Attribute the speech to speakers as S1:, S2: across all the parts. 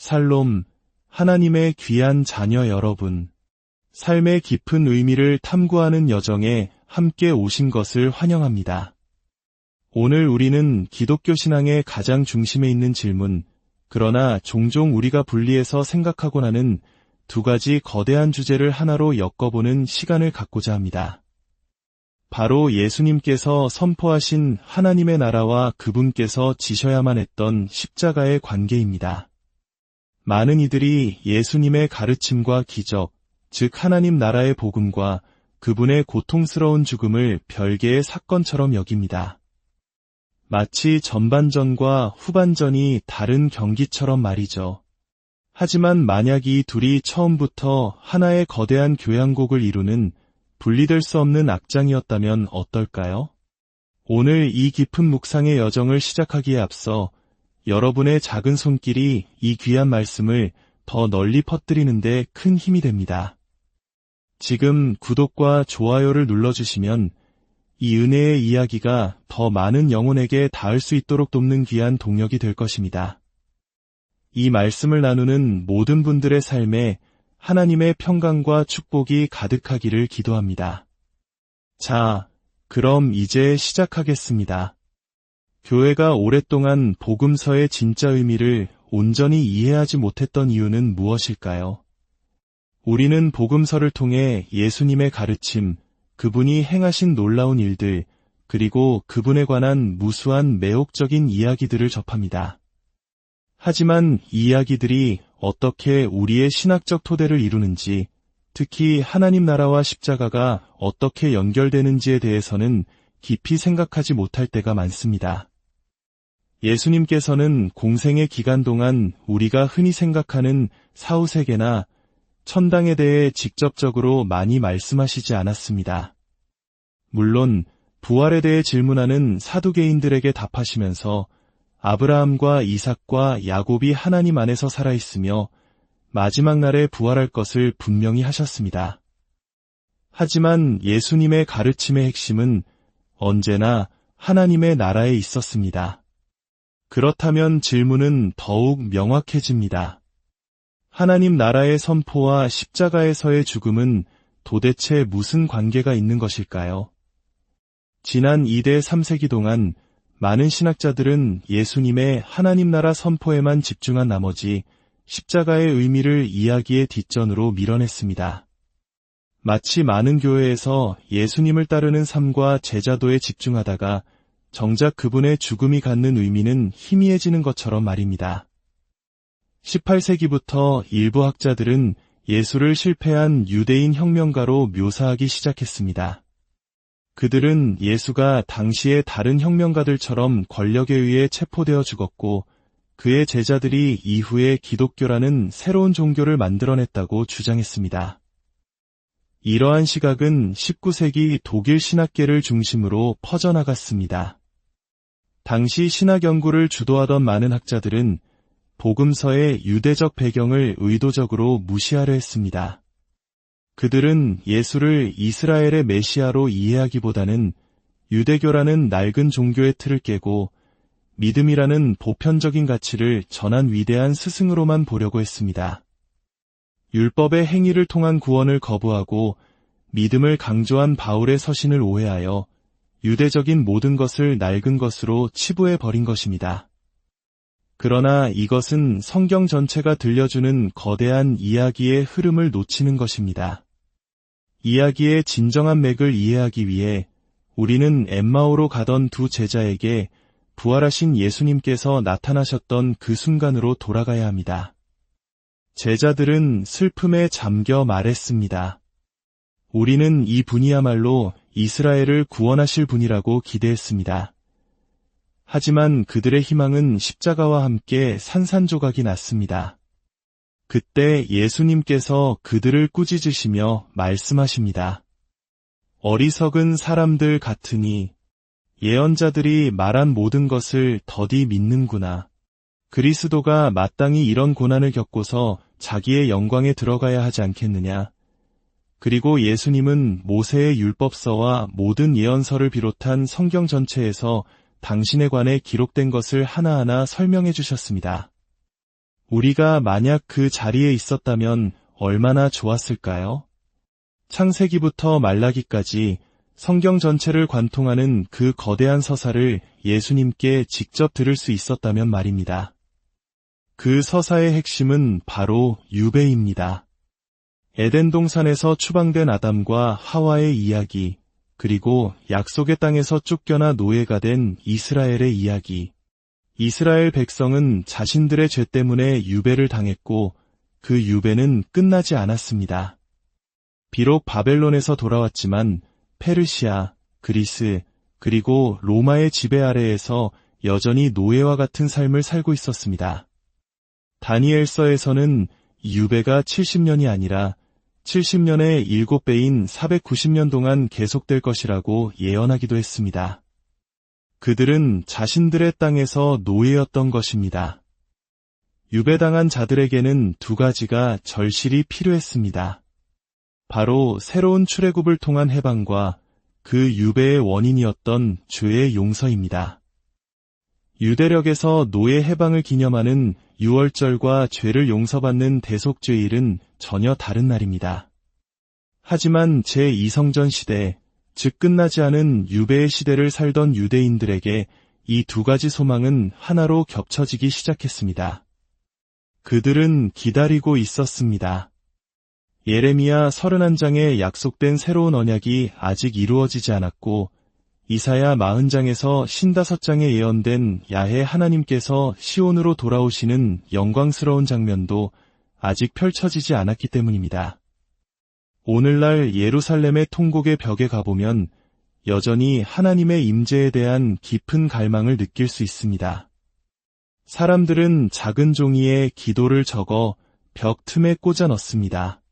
S1: 살롬, 하나님의 귀한 자녀 여러분. 삶의 깊은 의미를 탐구하는 여정에 함께 오신 것을 환영합니다. 오늘 우리는 기독교 신앙의 가장 중심에 있는 질문, 그러나 종종 우리가 분리해서 생각하곤 하는 두 가지 거대한 주제를 하나로 엮어보는 시간을 갖고자 합니다. 바로 예수님께서 선포하신 하나님의 나라와 그분께서 지셔야만 했던 십자가의 관계입니다. 많은 이들이 예수님의 가르침과 기적, 즉 하나님 나라의 복음과 그분의 고통스러운 죽음을 별개의 사건처럼 여깁니다. 마치 전반전과 후반전이 다른 경기처럼 말이죠. 하지만 만약 이 둘이 처음부터 하나의 거대한 교향곡을 이루는 분리될 수 없는 악장이었다면 어떨까요? 오늘 이 깊은 묵상의 여정을 시작하기에 앞서 여러분의 작은 손길이 이 귀한 말씀을 더 널리 퍼뜨리는데 큰 힘이 됩니다. 지금 구독과 좋아요를 눌러주시면 이 은혜의 이야기가 더 많은 영혼에게 닿을 수 있도록 돕는 귀한 동력이 될 것입니다. 이 말씀을 나누는 모든 분들의 삶에 하나님의 평강과 축복이 가득하기를 기도합니다. 자, 그럼 이제 시작하겠습니다. 교회가 오랫동안 복음서의 진짜 의미를 온전히 이해하지 못했던 이유는 무엇일까요? 우리는 복음서를 통해 예수님의 가르침, 그분이 행하신 놀라운 일들, 그리고 그분에 관한 무수한 매혹적인 이야기들을 접합니다. 하지만 이 이야기들이 어떻게 우리의 신학적 토대를 이루는지, 특히 하나님 나라와 십자가가 어떻게 연결되는지에 대해서는 깊이 생각하지 못할 때가 많습니다. 예수님께서는 공생의 기간 동안 우리가 흔히 생각하는 사후세계나 천당에 대해 직접적으로 많이 말씀하시지 않았습니다. 물론 부활에 대해 질문하는 사두개인들에게 답하시면서 아브라함과 이삭과 야곱이 하나님 안에서 살아있으며 마지막 날에 부활할 것을 분명히 하셨습니다. 하지만 예수님의 가르침의 핵심은 언제나 하나님의 나라에 있었습니다. 그렇다면 질문은 더욱 명확해집니다. 하나님 나라의 선포와 십자가에서의 죽음은 도대체 무슨 관계가 있는 것일까요? 지난 2대 3세기 동안 많은 신학자들은 예수님의 하나님 나라 선포에만 집중한 나머지 십자가의 의미를 이야기의 뒷전으로 밀어냈습니다. 마치 많은 교회에서 예수님을 따르는 삶과 제자도에 집중하다가 정작 그분의 죽음이 갖는 의미는 희미해지는 것처럼 말입니다. 18세기부터 일부 학자들은 예수를 실패한 유대인 혁명가로 묘사하기 시작했습니다. 그들은 예수가 당시의 다른 혁명가들처럼 권력에 의해 체포되어 죽었고 그의 제자들이 이후에 기독교라는 새로운 종교를 만들어냈다고 주장했습니다. 이러한 시각은 19세기 독일 신학계를 중심으로 퍼져나갔습니다. 당시 신학 연구를 주도하던 많은 학자들은 복음서의 유대적 배경을 의도적으로 무시하려 했습니다. 그들은 예수를 이스라엘의 메시아로 이해하기보다는 유대교라는 낡은 종교의 틀을 깨고 믿음이라는 보편적인 가치를 전한 위대한 스승으로만 보려고 했습니다. 율법의 행위를 통한 구원을 거부하고 믿음을 강조한 바울의 서신을 오해하여 유대적인 모든 것을 낡은 것으로 치부해 버린 것입니다. 그러나 이것은 성경 전체가 들려주는 거대한 이야기의 흐름을 놓치는 것입니다. 이야기의 진정한 맥을 이해하기 위해 우리는 엠마오로 가던 두 제자에게 부활하신 예수님께서 나타나셨던 그 순간으로 돌아가야 합니다. 제자들은 슬픔에 잠겨 말했습니다. 우리는 이 분이야말로 이스라엘을 구원하실 분이라고 기대했습니다. 하지만 그들의 희망은 십자가와 함께 산산조각이 났습니다. 그때 예수님께서 그들을 꾸짖으시며 말씀하십니다. 어리석은 사람들 같으니 예언자들이 말한 모든 것을 더디 믿는구나. 그리스도가 마땅히 이런 고난을 겪고서 자기의 영광에 들어가야 하지 않겠느냐. 그리고 예수님은 모세의 율법서와 모든 예언서를 비롯한 성경 전체에서 당신에 관해 기록된 것을 하나하나 설명해 주셨습니다. 우리가 만약 그 자리에 있었다면 얼마나 좋았을까요? 창세기부터 말라기까지 성경 전체를 관통하는 그 거대한 서사를 예수님께 직접 들을 수 있었다면 말입니다. 그 서사의 핵심은 바로 유배입니다. 에덴 동산에서 추방된 아담과 하와의 이야기, 그리고 약속의 땅에서 쫓겨나 노예가 된 이스라엘의 이야기. 이스라엘 백성은 자신들의 죄 때문에 유배를 당했고 그 유배는 끝나지 않았습니다. 비록 바벨론에서 돌아왔지만 페르시아, 그리스, 그리고 로마의 지배 아래에서 여전히 노예와 같은 삶을 살고 있었습니다. 다니엘서에서는 유배가 70년이 아니라 70년의 7배인 490년 동안 계속될 것이라고 예언하기도 했습니다. 그들은 자신들의 땅에서 노예였던 것입니다. 유배당한 자들에게는 두 가지가 절실히 필요했습니다. 바로 새로운 출애굽을 통한 해방과 그 유배의 원인이었던 죄의 용서입니다. 유대력에서 노예 해방을 기념하는 6월절과 죄를 용서받는 대속죄일은 전혀 다른 날입니다. 하지만 제2성전 시대, 즉 끝나지 않은 유배의 시대를 살던 유대인들에게 이 두 가지 소망은 하나로 겹쳐지기 시작했습니다. 그들은 기다리고 있었습니다. 예레미야 31장에 약속된 새로운 언약이 아직 이루어지지 않았고 이사야 40장에서 신다섯장에 예언된 야해 하나님께서 시온으로 돌아오시는 영광스러운 장면도 아직 펼쳐지지 않았기 때문입니다. 오늘날 예루살렘의 통곡의 벽에 가보면 여전히 하나님의 임재에 대한 깊은 갈망을 느낄 수 있습니다. 사람들은 작은 종이에 기도를 적어 벽 틈에 꽂아 넣습니다.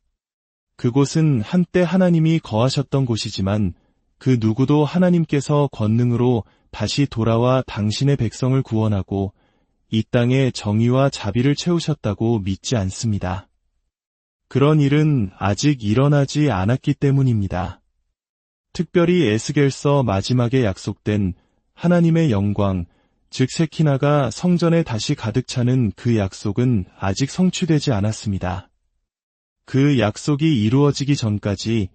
S1: 그곳은 한때 하나님이 거하셨던 곳이지만 그 누구도 하나님께서 권능으로 다시 돌아와 당신의 백성을 구원하고 이 땅에 정의와 자비를 채우셨다고 믿지 않습니다. 그런 일은 아직 일어나지 않았기 때문입니다. 특별히 에스겔서 마지막에 약속된 하나님의 영광, 즉 세키나가 성전에 다시 가득 차는 그 약속은 아직 성취되지 않았습니다. 그 약속이 이루어지기 전까지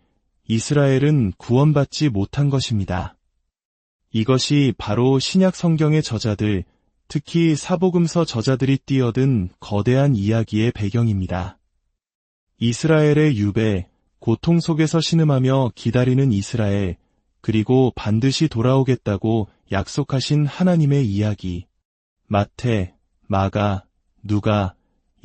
S1: 이스라엘은 구원받지 못한 것입니다. 이것이 바로 신약 성경의 저자들, 특히 사복음서 저자들이 뛰어든 거대한 이야기의 배경입니다. 이스라엘의 유배, 고통 속에서 신음하며 기다리는 이스라엘, 그리고 반드시 돌아오겠다고 약속하신 하나님의 이야기. 마태, 마가, 누가,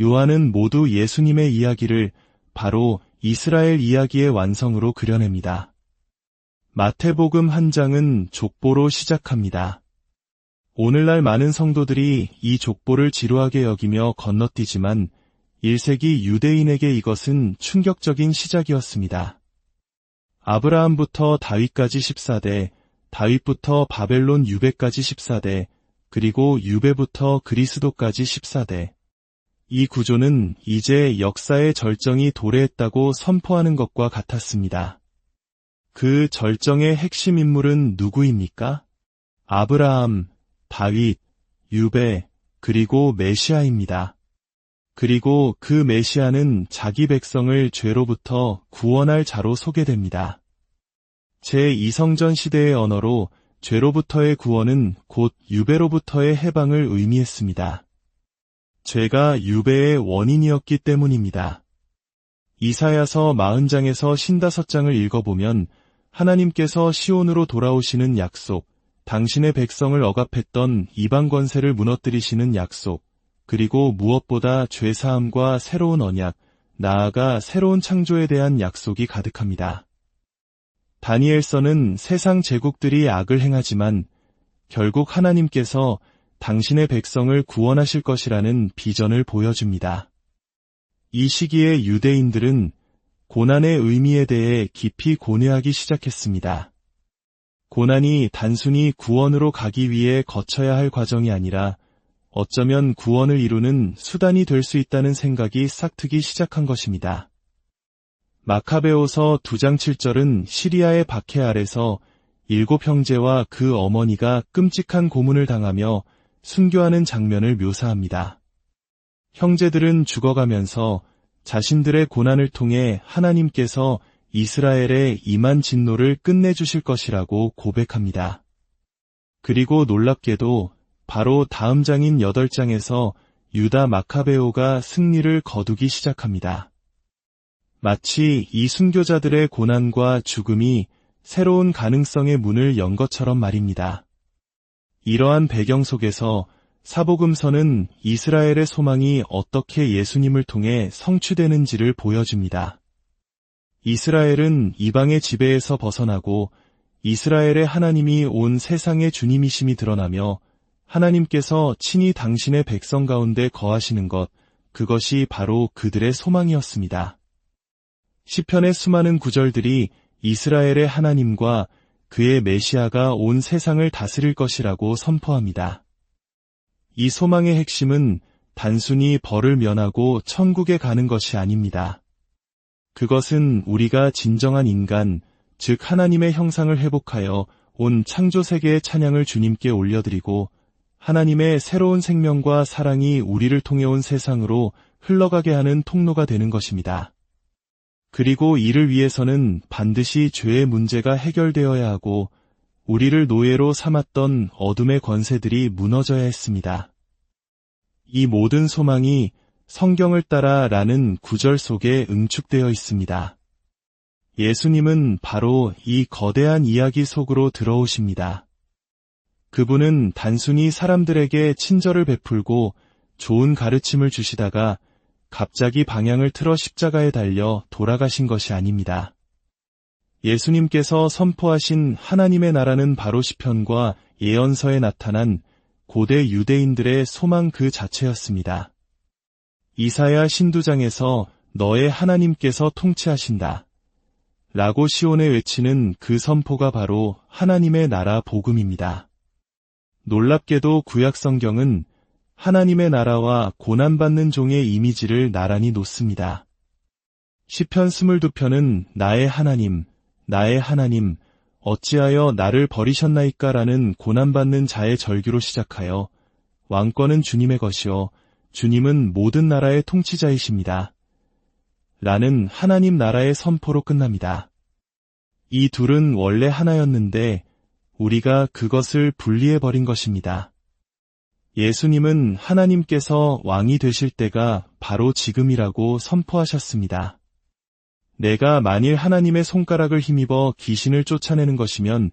S1: 요한은 모두 예수님의 이야기를 바로 이스라엘 이야기의 완성으로 그려냅니다. 마태복음 한 장은 족보로 시작합니다. 오늘날 많은 성도들이 이 족보를 지루하게 여기며 건너뛰지만 1세기 유대인에게 이것은 충격적인 시작이었습니다. 아브라함부터 다윗까지 14대, 다윗부터 바벨론 유배까지 14대, 그리고 유배부터 그리스도까지 14대. 이 구조는 이제 역사의 절정이 도래했다고 선포하는 것과 같았습니다. 그 절정의 핵심 인물은 누구입니까? 아브라함, 다윗, 유배, 그리고 메시아입니다. 그리고 그 메시아는 자기 백성을 죄로부터 구원할 자로 소개됩니다. 제2성전 시대의 언어로 죄로부터의 구원은 곧 유배로부터의 해방을 의미했습니다. 죄가 유배의 원인이었기 때문입니다. 이사야서 40장에서 신다섯장을 읽어보면 하나님께서 시온으로 돌아오시는 약속, 당신의 백성을 억압했던 이방 권세를 무너뜨리시는 약속, 그리고 무엇보다 죄사함과 새로운 언약, 나아가 새로운 창조에 대한 약속이 가득합니다. 다니엘서는 세상 제국들이 악을 행하지만 결국 하나님께서 당신의 백성을 구원하실 것이라는 비전을 보여줍니다. 이 시기에 유대인들은 고난의 의미에 대해 깊이 고뇌하기 시작했습니다. 고난이 단순히 구원으로 가기 위해 거쳐야 할 과정이 아니라 어쩌면 구원을 이루는 수단이 될 수 있다는 생각이 싹트기 시작한 것입니다. 마카베오서 2장 7절은 시리아의 박해 아래서 일곱 형제와 그 어머니가 끔찍한 고문을 당하며 순교하는 장면을 묘사합니다. 형제들은 죽어가면서 자신들의 고난을 통해 하나님께서 이스라엘의 임한 진노를 끝내주실 것이라고 고백합니다. 그리고 놀랍게도 바로 다음 장인 8장에서 유다 마카베오가 승리를 거두기 시작합니다. 마치 이 순교자들의 고난과 죽음이 새로운 가능성의 문을 연 것처럼 말입니다. 이러한 배경 속에서 사복음서는 이스라엘의 소망이 어떻게 예수님을 통해 성취되는지를 보여줍니다. 이스라엘은 이방의 지배에서 벗어나고 이스라엘의 하나님이 온 세상의 주님이심이 드러나며 하나님께서 친히 당신의 백성 가운데 거하시는 것, 그것이 바로 그들의 소망이었습니다. 시편의 수많은 구절들이 이스라엘의 하나님과 그의 메시아가 온 세상을 다스릴 것이라고 선포합니다. 이 소망의 핵심은 단순히 벌을 면하고 천국에 가는 것이 아닙니다. 그것은 우리가 진정한 인간, 즉 하나님의 형상을 회복하여 온 창조 세계의 찬양을 주님께 올려드리고 하나님의 새로운 생명과 사랑이 우리를 통해 온 세상으로 흘러가게 하는 통로가 되는 것입니다. 그리고 이를 위해서는 반드시 죄의 문제가 해결되어야 하고 우리를 노예로 삼았던 어둠의 권세들이 무너져야 했습니다. 이 모든 소망이 성경을 따라 라는 구절 속에 응축되어 있습니다. 예수님은 바로 이 거대한 이야기 속으로 들어오십니다. 그분은 단순히 사람들에게 친절을 베풀고 좋은 가르침을 주시다가 갑자기 방향을 틀어 십자가에 달려 돌아가신 것이 아닙니다. 예수님께서 선포하신 하나님의 나라는 바로 시편과 예언서에 나타난 고대 유대인들의 소망 그 자체였습니다. 이사야 신두장에서 너의 하나님께서 통치하신다. 라고 시온에 외치는 그 선포가 바로 하나님의 나라 복음입니다. 놀랍게도 구약 성경은 하나님의 나라와 고난받는 종의 이미지를 나란히 놓습니다. 시편 22편은 나의 하나님, 나의 하나님, 어찌하여 나를 버리셨나이까라는 고난받는 자의 절규로 시작하여 왕권은 주님의 것이요 주님은 모든 나라의 통치자이십니다. 라는 하나님 나라의 선포로 끝납니다. 이 둘은 원래 하나였는데 우리가 그것을 분리해버린 것입니다. 예수님은 하나님께서 왕이 되실 때가 바로 지금이라고 선포하셨습니다. 내가 만일 하나님의 손가락을 힘입어 귀신을 쫓아내는 것이면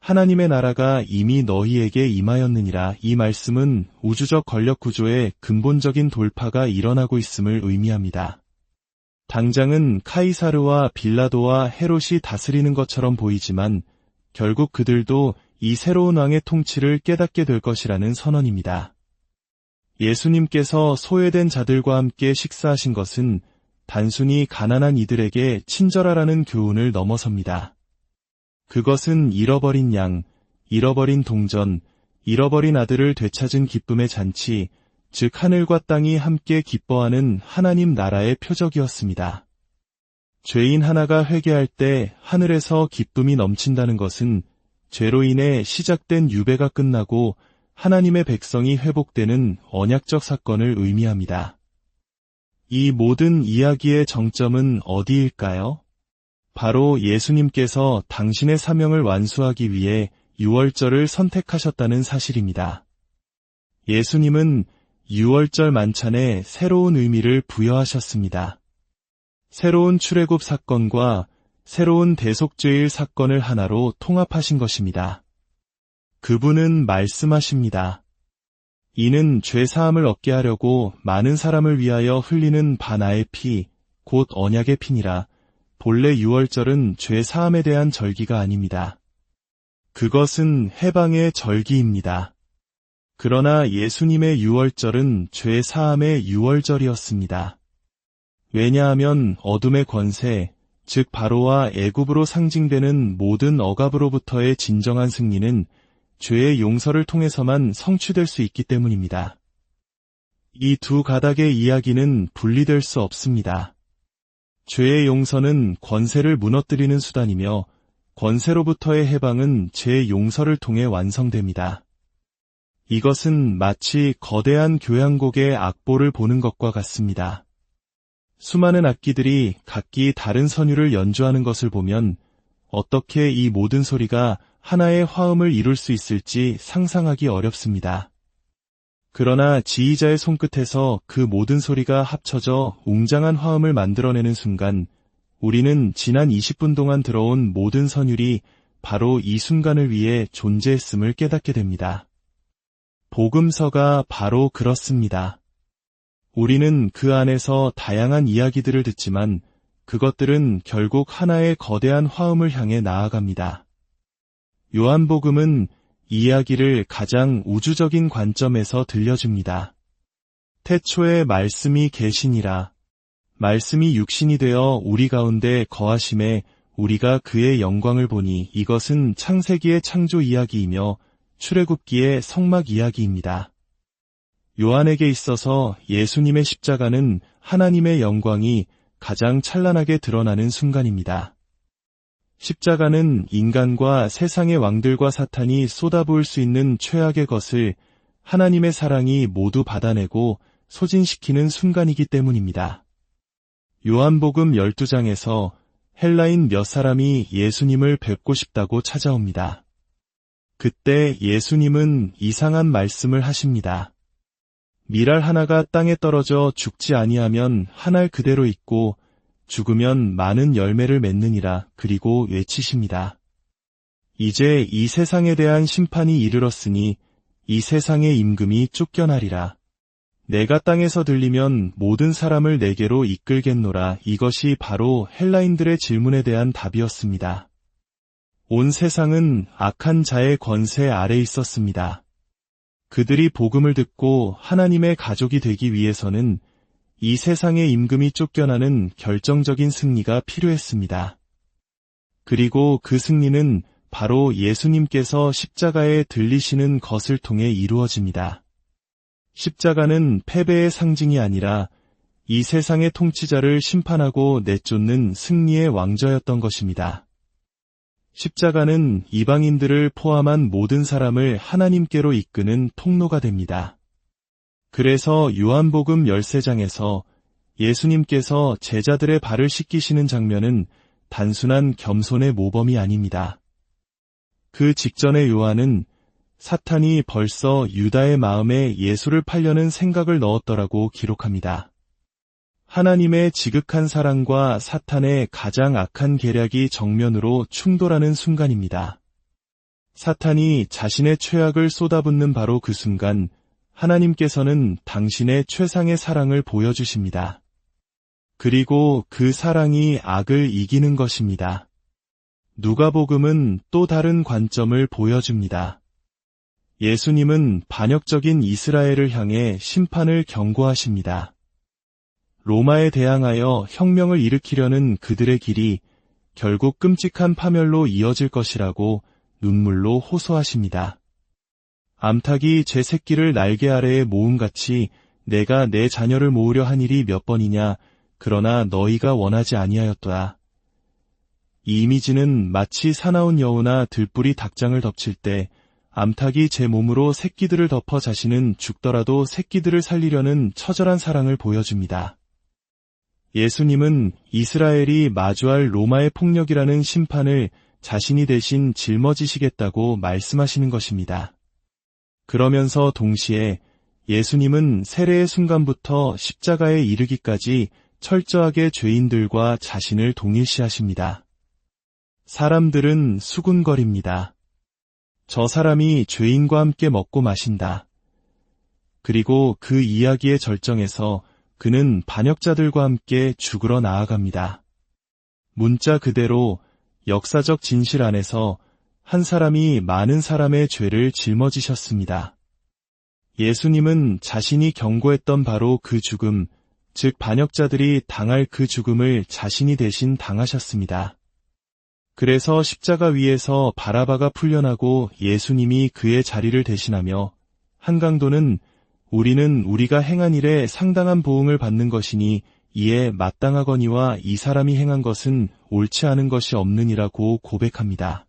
S1: 하나님의 나라가 이미 너희에게 임하였느니라 이 말씀은 우주적 권력 구조의 근본적인 돌파가 일어나고 있음을 의미합니다. 당장은 카이사르와 빌라도와 헤롯이 다스리는 것처럼 보이지만 결국 그들도 이 새로운 왕의 통치를 깨닫게 될 것이라는 선언입니다. 예수님께서 소외된 자들과 함께 식사하신 것은 단순히 가난한 이들에게 친절하라는 교훈을 넘어섭니다. 그것은 잃어버린 양, 잃어버린 동전, 잃어버린 아들을 되찾은 기쁨의 잔치, 즉 하늘과 땅이 함께 기뻐하는 하나님 나라의 표적이었습니다. 죄인 하나가 회개할 때 하늘에서 기쁨이 넘친다는 것은 죄로 인해 시작된 유배가 끝나고 하나님의 백성이 회복되는 언약적 사건을 의미합니다. 이 모든 이야기의 정점은 어디일까요? 바로 예수님께서 당신의 사명을 완수하기 위해 6월절을 선택하셨다는 사실입니다. 예수님은 6월절 만찬에 새로운 의미를 부여하셨습니다. 새로운 출애굽 사건과 새로운 대속죄일 사건을 하나로 통합하신 것입니다. 그분은 말씀하십니다. 이는 죄 사함을 얻게 하려고 많은 사람을 위하여 흘리는 바나의 피, 곧 언약의 피니라. 본래 유월절은 죄 사함에 대한 절기가 아닙니다. 그것은 해방의 절기입니다. 그러나 예수님의 유월절은 죄 사함의 유월절이었습니다. 왜냐하면 어둠의 권세, 즉 바로와 애굽으로 상징되는 모든 억압으로부터의 진정한 승리는 죄의 용서를 통해서만 성취될 수 있기 때문입니다. 이 두 가닥의 이야기는 분리될 수 없습니다. 죄의 용서는 권세를 무너뜨리는 수단이며 권세로부터의 해방은 죄의 용서를 통해 완성됩니다. 이것은 마치 거대한 교향곡의 악보를 보는 것과 같습니다. 수많은 악기들이 각기 다른 선율을 연주하는 것을 보면 어떻게 이 모든 소리가 하나의 화음을 이룰 수 있을지 상상하기 어렵습니다. 그러나 지휘자의 손끝에서 그 모든 소리가 합쳐져 웅장한 화음을 만들어내는 순간 우리는 지난 20분 동안 들어온 모든 선율이 바로 이 순간을 위해 존재했음을 깨닫게 됩니다. 복음서가 바로 그렇습니다. 우리는 그 안에서 다양한 이야기들을 듣지만 그것들은 결국 하나의 거대한 화음을 향해 나아갑니다. 요한복음은 이야기를 가장 우주적인 관점에서 들려줍니다. 태초에 말씀이 계시니라. 말씀이 육신이 되어 우리 가운데 거하심에 우리가 그의 영광을 보니 이것은 창세기의 창조 이야기이며 출애굽기의 성막 이야기입니다. 요한에게 있어서 예수님의 십자가는 하나님의 영광이 가장 찬란하게 드러나는 순간입니다. 십자가는 인간과 세상의 왕들과 사탄이 쏟아부을 수 있는 최악의 것을 하나님의 사랑이 모두 받아내고 소진시키는 순간이기 때문입니다. 요한복음 12장에서 헬라인 몇 사람이 예수님을 뵙고 싶다고 찾아옵니다. 그때 예수님은 이상한 말씀을 하십니다. 미랄 하나가 땅에 떨어져 죽지 아니하면 한 알 그대로 있고 죽으면 많은 열매를 맺느니라 그리고 외치십니다. 이제 이 세상에 대한 심판이 이르렀으니 이 세상의 임금이 쫓겨나리라. 내가 땅에서 들리면 모든 사람을 내게로 이끌겠노라 이것이 바로 헬라인들의 질문에 대한 답이었습니다. 온 세상은 악한 자의 권세 아래 있었습니다. 그들이 복음을 듣고 하나님의 가족이 되기 위해서는 이 세상의 임금이 쫓겨나는 결정적인 승리가 필요했습니다. 그리고 그 승리는 바로 예수님께서 십자가에 들리시는 것을 통해 이루어집니다. 십자가는 패배의 상징이 아니라 이 세상의 통치자를 심판하고 내쫓는 승리의 왕저였던 것입니다. 십자가는 이방인들을 포함한 모든 사람을 하나님께로 이끄는 통로가 됩니다. 그래서 요한복음 13장에서 예수님께서 제자들의 발을 씻기시는 장면은 단순한 겸손의 모범이 아닙니다. 그 직전에 요한은 사탄이 벌써 유다의 마음에 예수를 팔려는 생각을 넣었더라고 기록합니다. 하나님의 지극한 사랑과 사탄의 가장 악한 계략이 정면으로 충돌하는 순간입니다. 사탄이 자신의 최악을 쏟아붓는 바로 그 순간 하나님께서는 당신의 최상의 사랑을 보여주십니다. 그리고 그 사랑이 악을 이기는 것입니다. 누가복음은 또 다른 관점을 보여줍니다. 예수님은 반역적인 이스라엘을 향해 심판을 경고하십니다. 로마에 대항하여 혁명을 일으키려는 그들의 길이 결국 끔찍한 파멸로 이어질 것이라고 눈물로 호소하십니다. 암탉이 제 새끼를 날개 아래에 모음같이 내가 내 자녀를 모으려 한 일이 몇 번이냐 그러나 너희가 원하지 아니하였도다. 이 이미지는 마치 사나운 여우나 들뿌리 닭장을 덮칠 때 암탉이 제 몸으로 새끼들을 덮어 자신은 죽더라도 새끼들을 살리려는 처절한 사랑을 보여줍니다. 예수님은 이스라엘이 마주할 로마의 폭력이라는 심판을 자신이 대신 짊어지시겠다고 말씀하시는 것입니다. 그러면서 동시에 예수님은 세례의 순간부터 십자가에 이르기까지 철저하게 죄인들과 자신을 동일시하십니다. 사람들은 수군거립니다. 저 사람이 죄인과 함께 먹고 마신다. 그리고 그 이야기의 절정에서 그는 반역자들과 함께 죽으러 나아갑니다. 문자 그대로 역사적 진실 안에서 한 사람이 많은 사람의 죄를 짊어지셨습니다. 예수님은 자신이 경고했던 바로 그 죽음, 즉 반역자들이 당할 그 죽음을 자신이 대신 당하셨습니다. 그래서 십자가 위에서 바라바가 풀려나고 예수님이 그의 자리를 대신하며 한강도는 우리는 우리가 행한 일에 상당한 보응을 받는 것이니 이에 마땅하거니와 이 사람이 행한 것은 옳지 않은 것이 없느니라고 고백합니다.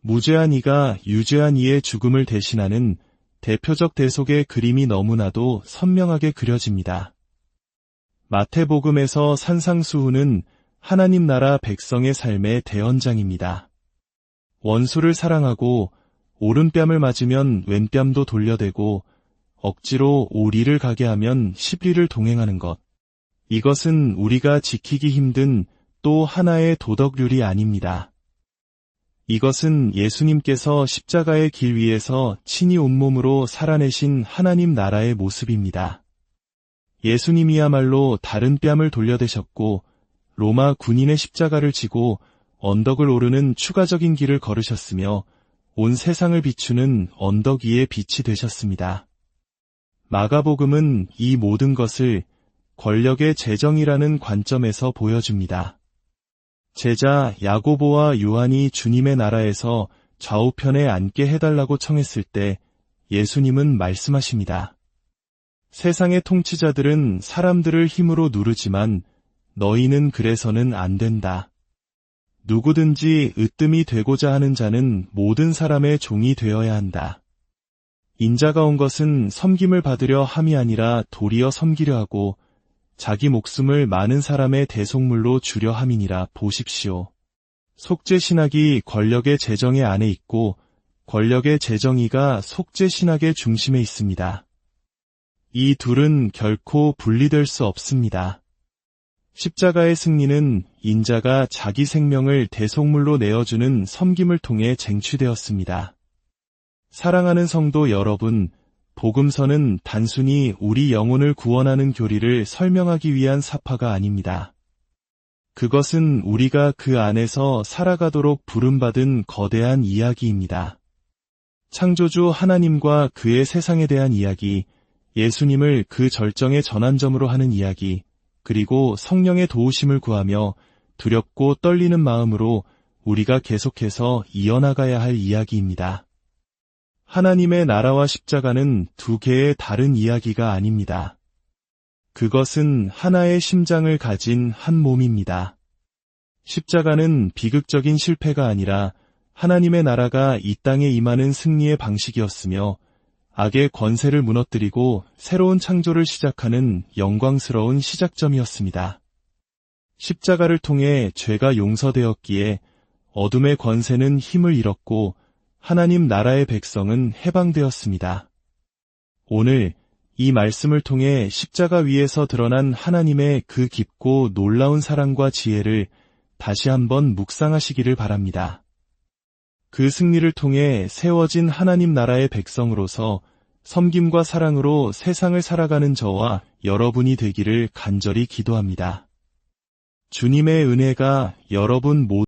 S1: 무죄한 이가 유죄한 이의 죽음을 대신하는 대표적 대속의 그림이 너무나도 선명하게 그려집니다. 마태복음에서 산상수훈은 하나님 나라 백성의 삶의 대언장입니다. 원수를 사랑하고 오른뺨을 맞으면 왼뺨도 돌려대고 억지로 오리를 가게 하면 십리를 동행하는 것. 이것은 우리가 지키기 힘든 또 하나의 도덕률이 아닙니다. 이것은 예수님께서 십자가의 길 위에서 친히 온몸으로 살아내신 하나님 나라의 모습입니다. 예수님이야말로 다른 뺨을 돌려대셨고 로마 군인의 십자가를 지고 언덕을 오르는 추가적인 길을 걸으셨으며 온 세상을 비추는 언덕 위의 빛이 되셨습니다. 마가복음은 이 모든 것을 권력의 재정이라는 관점에서 보여줍니다. 제자 야고보와 요한이 주님의 나라에서 좌우편에 앉게 해달라고 청했을 때 예수님은 말씀하십니다. 세상의 통치자들은 사람들을 힘으로 누르지만 너희는 그래서는 안 된다. 누구든지 으뜸이 되고자 하는 자는 모든 사람의 종이 되어야 한다. 인자가 온 것은 섬김을 받으려 함이 아니라 도리어 섬기려 하고 자기 목숨을 많은 사람의 대속물로 주려 함이니라 보십시오. 속죄 신학이 권력의 재정의 안에 있고 권력의 재정의가 속죄 신학의 중심에 있습니다. 이 둘은 결코 분리될 수 없습니다. 십자가의 승리는 인자가 자기 생명을 대속물로 내어주는 섬김을 통해 쟁취되었습니다. 사랑하는 성도 여러분, 복음서는 단순히 우리 영혼을 구원하는 교리를 설명하기 위한 사파가 아닙니다. 그것은 우리가 그 안에서 살아가도록 부름받은 거대한 이야기입니다. 창조주 하나님과 그의 세상에 대한 이야기, 예수님을 그 절정의 전환점으로 하는 이야기, 그리고 성령의 도우심을 구하며 두렵고 떨리는 마음으로 우리가 계속해서 이어나가야 할 이야기입니다. 하나님의 나라와 십자가는 두 개의 다른 이야기가 아닙니다. 그것은 하나의 심장을 가진 한 몸입니다. 십자가는 비극적인 실패가 아니라 하나님의 나라가 이 땅에 임하는 승리의 방식이었으며 악의 권세를 무너뜨리고 새로운 창조를 시작하는 영광스러운 시작점이었습니다. 십자가를 통해 죄가 용서되었기에 어둠의 권세는 힘을 잃었고 하나님 나라의 백성은 해방되었습니다. 오늘 이 말씀을 통해 십자가 위에서 드러난 하나님의 그 깊고 놀라운 사랑과 지혜를 다시 한번 묵상하시기를 바랍니다. 그 승리를 통해 세워진 하나님 나라의 백성으로서 섬김과 사랑으로 세상을 살아가는 저와 여러분이 되기를 간절히 기도합니다. 주님의 은혜가 여러분 모두